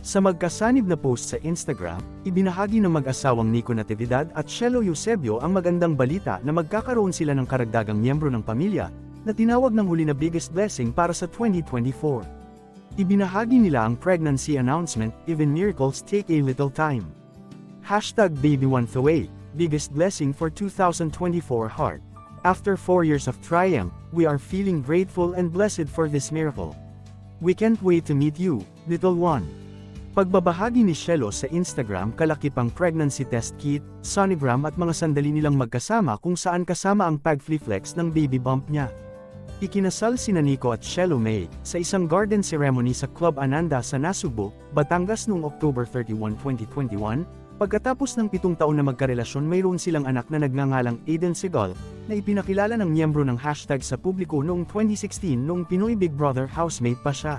Sa magkasanib na post sa Instagram, ibinahagi ng mag-asawang Nico Natividad at Shelo Eusebio ang magandang balita na magkakaroon sila ng karagdagang miyembro ng pamilya, na tinawag ng huli na biggest blessing para sa 2024. Ibinahagi nila ang pregnancy announcement, even miracles take a little time. Hashtag baby month away, biggest blessing for 2024 heart. After four years of triumph, we are feeling grateful and blessed for this miracle. We can't wait to meet you, little one. Pagbabahagi ni Shelo sa Instagram kalakip ang pregnancy test kit, sonogram at mga sandali nilang magkasama kung saan kasama ang pagfliflex ng baby bump niya. Ikinasal sina Nico at Shelo May sa isang garden ceremony sa Club Ananda sa Nasugbo, Batangas noong October 31, 2021, pagkatapos ng pitong taon na magkarelasyon mayroon silang anak na nagngangalang Aiden Segal, na ipinakilala ng miyembro ng hashtag sa publiko noong 2016 noong Pinoy Big Brother housemate pa siya.